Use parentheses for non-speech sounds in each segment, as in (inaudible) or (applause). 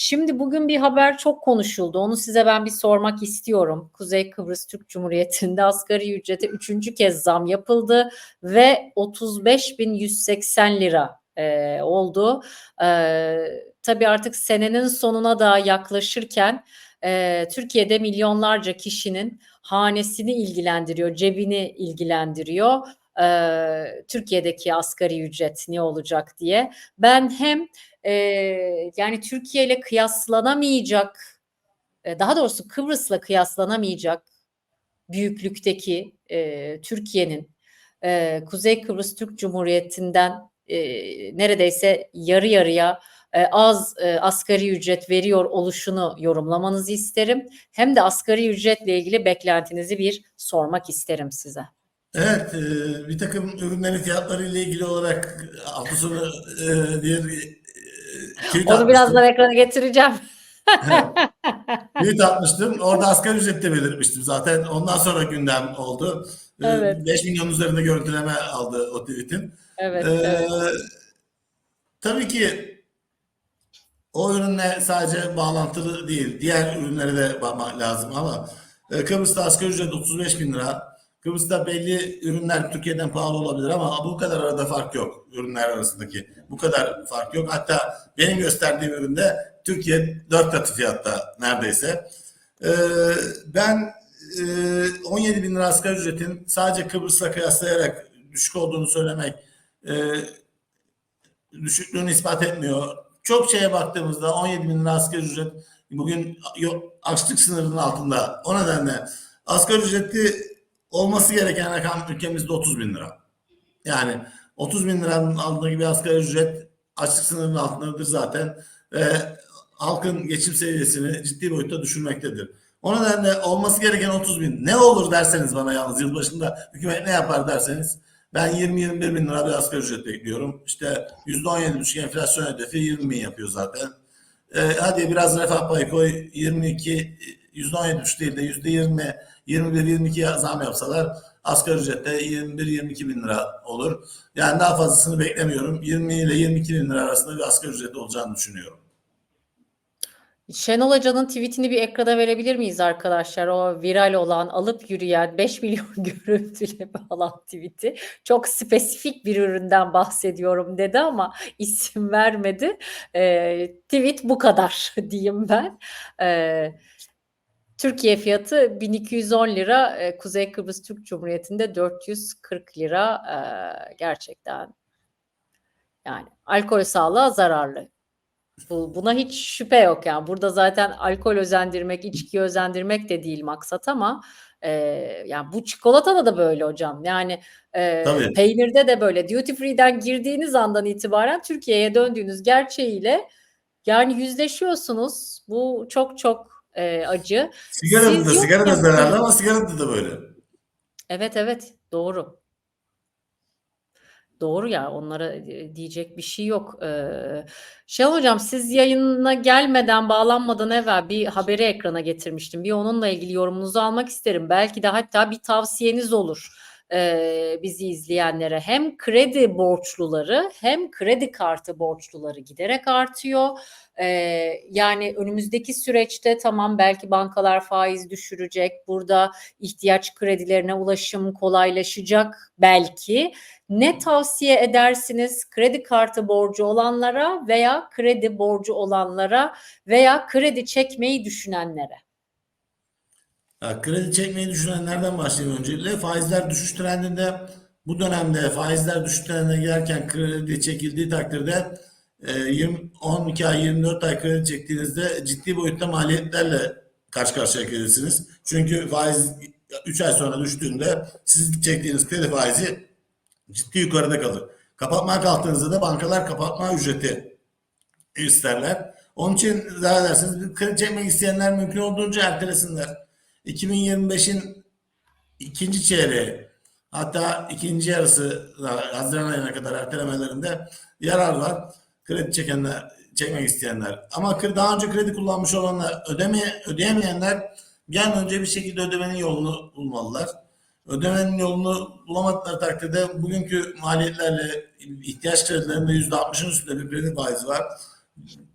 Şimdi bugün bir haber çok konuşuldu. Onu size ben bir sormak istiyorum. Kuzey Kıbrıs Türk Cumhuriyeti'nde (laughs) asgari ücrete üçüncü kez zam yapıldı ve 35.180 lira e, oldu. E, tabii artık senenin sonuna da yaklaşırken e, Türkiye'de milyonlarca kişinin hanesini ilgilendiriyor, cebini ilgilendiriyor. E, Türkiye'deki asgari ücret ne olacak diye. Ben hem e, yani Türkiye ile kıyaslanamayacak, e, daha doğrusu Kıbrıs'la kıyaslanamayacak büyüklükteki e, Türkiye'nin e, Kuzey Kıbrıs Türk Cumhuriyeti'nden e, neredeyse yarı yarıya e, az e, asgari ücret veriyor oluşunu yorumlamanızı isterim. Hem de asgari ücretle ilgili beklentinizi bir sormak isterim size. Evet, e, bir takım ürünlerin fiyatları ile ilgili olarak hafta sonu e, bir Onu birazdan atmıştım. ekrana getireceğim. Tweet atmıştım. Orada asgari ücrette belirtmiştim zaten. Ondan sonra gündem oldu. E, Evet. 5 milyon üzerinde görüntüleme aldı o tweetin. Evet, E, evet. tabii ki o ürünle sadece bağlantılı değil. Diğer ürünlere de bakmak lazım ama e, Kıbrıs'ta asgari ücret 35 bin lira. Kıbrıs'ta belli ürünler Türkiye'den pahalı olabilir ama bu kadar arada fark yok ürünler arasındaki. Bu kadar fark yok. Hatta benim gösterdiğim üründe Türkiye dört katı fiyatta neredeyse. E, ben e, 17 bin lira asgari ücretin sadece Kıbrıs'la kıyaslayarak düşük olduğunu söylemek e, düşüklüğünü ispat etmiyor. Çok şeye baktığımızda 17 bin lira asgari ücret bugün açlık sınırının altında. O nedenle asgari ücretli olması gereken rakam ülkemizde 30 bin lira. Yani 30 bin liranın altındaki bir asgari ücret açlık sınırının altındadır zaten ve halkın geçim seviyesini ciddi boyutta düşürmektedir. O nedenle olması gereken 30 bin. Ne olur derseniz bana yalnız yılbaşında hükümet ne yapar derseniz ben 20-21 bin lira bir asgari ücret bekliyorum. İşte %17,5 enflasyon hedefi 20 bin yapıyor zaten. Ee, hadi biraz refah payı koy 22 %17,5 değil de %20 21-22 zam yapsalar asgari ücrette 21-22 bin lira olur. Yani daha fazlasını beklemiyorum. 20 ile 22 bin lira arasında bir asgari ücret olacağını düşünüyorum. Şenol Hoca'nın tweetini bir ekrana verebilir miyiz arkadaşlar? O viral olan, alıp yürüyen 5 milyon (laughs) görüntüleme alan tweeti. Çok spesifik bir üründen bahsediyorum dedi ama (laughs) isim vermedi. Ee, tweet bu kadar (laughs) diyeyim ben. Ee, Türkiye fiyatı 1210 lira, e, Kuzey Kıbrıs Türk Cumhuriyeti'nde 440 lira. Ee, gerçekten yani alkol sağlığa zararlı. Bu, buna hiç şüphe yok yani. Burada zaten alkol özendirmek, içki özendirmek de değil maksat ama e, yani bu çikolatada da böyle hocam. Yani e, Tabii. peynirde de böyle. Duty free'den girdiğiniz andan itibaren Türkiye'ye döndüğünüz gerçeğiyle yani yüzleşiyorsunuz. Bu çok çok e, acı. Sigarada Siz da sigara da zararlı ama sigarada da böyle. Evet evet doğru. Doğru ya onlara e, diyecek bir şey yok. Ee, Şenol Hocam siz yayına gelmeden bağlanmadan evvel bir haberi ekrana getirmiştim. Bir onunla ilgili yorumunuzu almak isterim. Belki de hatta bir tavsiyeniz olur ee, bizi izleyenlere. Hem kredi borçluları hem kredi kartı borçluları giderek artıyor. Ee, yani önümüzdeki süreçte tamam belki bankalar faiz düşürecek. Burada ihtiyaç kredilerine ulaşım kolaylaşacak belki. Ne tavsiye edersiniz kredi kartı borcu olanlara veya kredi borcu olanlara veya kredi çekmeyi düşünenlere? Ya, kredi çekmeyi düşünenlerden başlayayım öncelikle. Faizler düşüş trendinde bu dönemde faizler düşüş trendine girerken kredi çekildiği takdirde e, 20, 12 ay 24 ay kredi çektiğinizde ciddi boyutta maliyetlerle karşı karşıya gelirsiniz. Çünkü faiz 3 ay sonra düştüğünde sizin çektiğiniz kredi faizi ciddi yukarıda kalır. Kapatmaya kalktığınızda da bankalar kapatma ücreti isterler. Onun için daha ederseniz bir kredi çekmek isteyenler mümkün olduğunca ertelesinler. 2025'in ikinci çeyreği hatta ikinci yarısı Haziran ayına kadar ertelemelerinde yarar var. Kredi çekenler, çekmek isteyenler. Ama daha önce kredi kullanmış olanlar, ödeme, ödeyemeyenler bir an önce bir şekilde ödemenin yolunu bulmalılar. Ödemenin yolunu bulamadıkları takdirde bugünkü maliyetlerle ihtiyaç kredilerinde %60'ın üstünde bir kredi faizi var.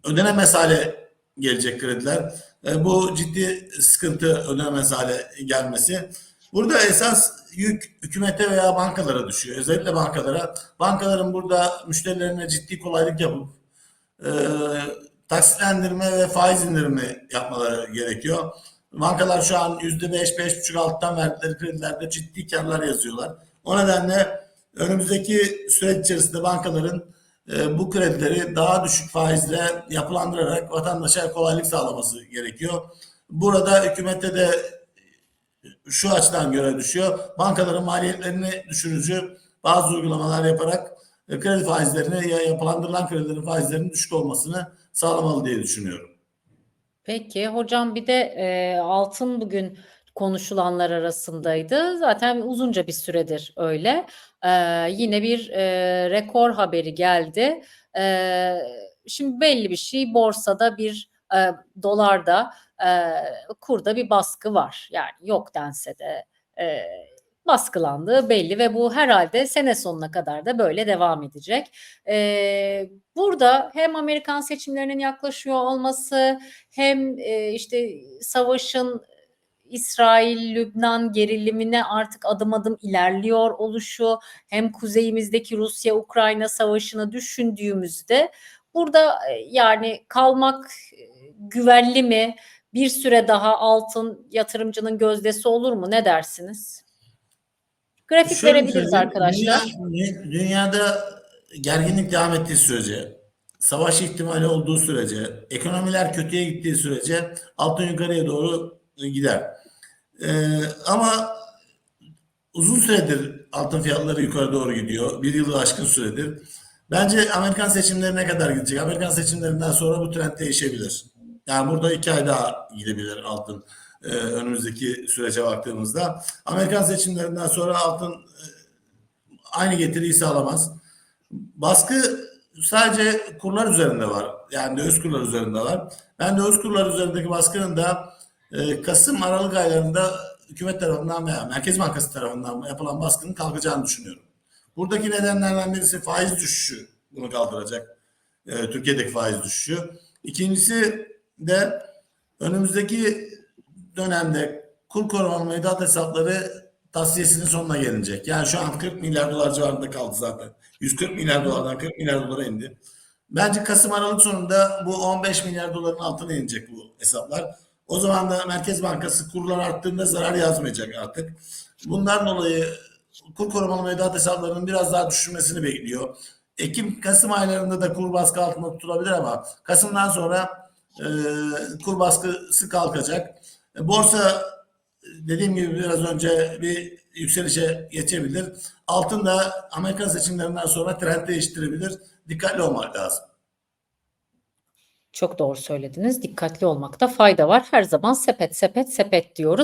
Ödenemez hale gelecek krediler. E, bu ciddi sıkıntı ödemez hale gelmesi. Burada esas yük hükümete veya bankalara düşüyor. Özellikle bankalara. Bankaların burada müşterilerine ciddi kolaylık yapıp e, taksitlendirme ve faiz indirimi yapmaları gerekiyor. Bankalar şu an %5, 5,5 alttan verdikleri kredilerde ciddi karlar yazıyorlar. O nedenle önümüzdeki süreç içerisinde bankaların bu kredileri daha düşük faizle yapılandırarak vatandaşa kolaylık sağlaması gerekiyor. Burada hükümete de şu açıdan göre düşüyor. Bankaların maliyetlerini düşürücü bazı uygulamalar yaparak e, kredi faizlerini ya yapılandırılan kredilerin faizlerinin düşük olmasını sağlamalı diye düşünüyorum. Peki hocam bir de e, altın bugün konuşulanlar arasındaydı. Zaten uzunca bir süredir öyle. E, yine bir e, rekor haberi geldi. E, şimdi belli bir şey borsada bir e, dolarda e, kurda bir baskı var. Yani yok dense de e, baskılandığı belli ve bu herhalde sene sonuna kadar da böyle devam edecek. E, burada hem Amerikan seçimlerinin yaklaşıyor olması hem e, işte savaşın İsrail-Lübnan gerilimine artık adım adım ilerliyor oluşu hem kuzeyimizdeki Rusya-Ukrayna savaşını düşündüğümüzde burada e, yani kalmak e, güvenli mi? Bir süre daha altın yatırımcının gözdesi olur mu? Ne dersiniz? Grafik Şöyle verebiliriz söyleyeyim, arkadaşlar. Dünya, dünyada gerginlik devam ettiği sürece, savaş ihtimali olduğu sürece, ekonomiler kötüye gittiği sürece altın yukarıya doğru gider. Ee, ama uzun süredir altın fiyatları yukarı doğru gidiyor. Bir yılı aşkın süredir. Bence Amerikan seçimlerine kadar gidecek. Amerikan seçimlerinden sonra bu trend değişebilir. Yani burada iki ay daha gidebilir altın e, önümüzdeki sürece baktığımızda. Amerikan seçimlerinden sonra altın e, aynı getiriyi sağlamaz. Baskı sadece kurlar üzerinde var. Yani döviz kurlar üzerinde var. Ben döviz kurlar üzerindeki baskının da e, Kasım Aralık aylarında hükümet tarafından veya Merkez Bankası tarafından yapılan baskının kalkacağını düşünüyorum. Buradaki nedenlerden birisi faiz düşüşü bunu kaldıracak. E, Türkiye'deki faiz düşüşü. İkincisi de önümüzdeki dönemde kur korumalı mevduat hesapları tasfiyesinin sonuna gelinecek. Yani şu an 40 milyar dolar civarında kaldı zaten. 140 milyar dolardan 40 milyar dolara indi. Bence Kasım Aralık sonunda bu 15 milyar doların altına inecek bu hesaplar. O zaman da Merkez Bankası kurlar arttığında zarar yazmayacak artık. Bundan dolayı kur korumalı mevduat hesaplarının biraz daha düşürmesini bekliyor. Ekim Kasım aylarında da kur baskı altında tutulabilir ama Kasım'dan sonra e, kur baskısı kalkacak. E, borsa dediğim gibi biraz önce bir yükselişe geçebilir. Altın da Amerikan seçimlerinden sonra trend değiştirebilir. Dikkatli olmak lazım. Çok doğru söylediniz. Dikkatli olmakta fayda var. Her zaman sepet sepet sepet diyoruz.